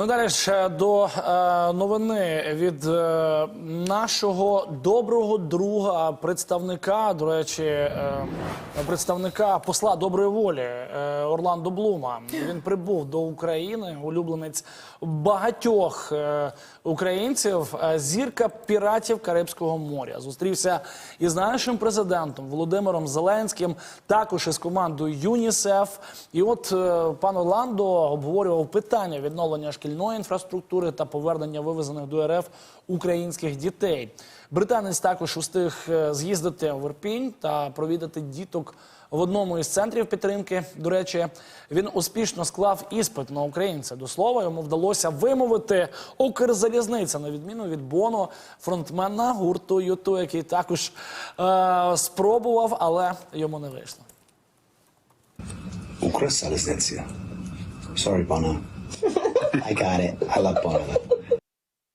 Ну далі ж до е, новини від е, нашого доброго друга, представника, до речі, е, представника посла доброї волі е, Орландо Блума. Він прибув до України, улюбленець багатьох е, українців, е, зірка піратів Карибського моря. Зустрівся із нашим президентом Володимиром Зеленським, також із командою ЮНІСЕФ. І от е, пан Орландо обговорював питання відновлення шкільної інфраструктури та повернення вивезених до РФ українських дітей. Британець також устиг е, з'їздити в Ірпінь та провідати діток в одному із центрів підтримки. До речі, він успішно склав іспит на українця. До слова, йому вдалося вимовити Укрзалізниця, на відміну від Боно, фронтмена гурту Юту, який також е- спробував, але йому не вийшло. Укрзалізниця. Sorry, Bono. I got it. I love Bono.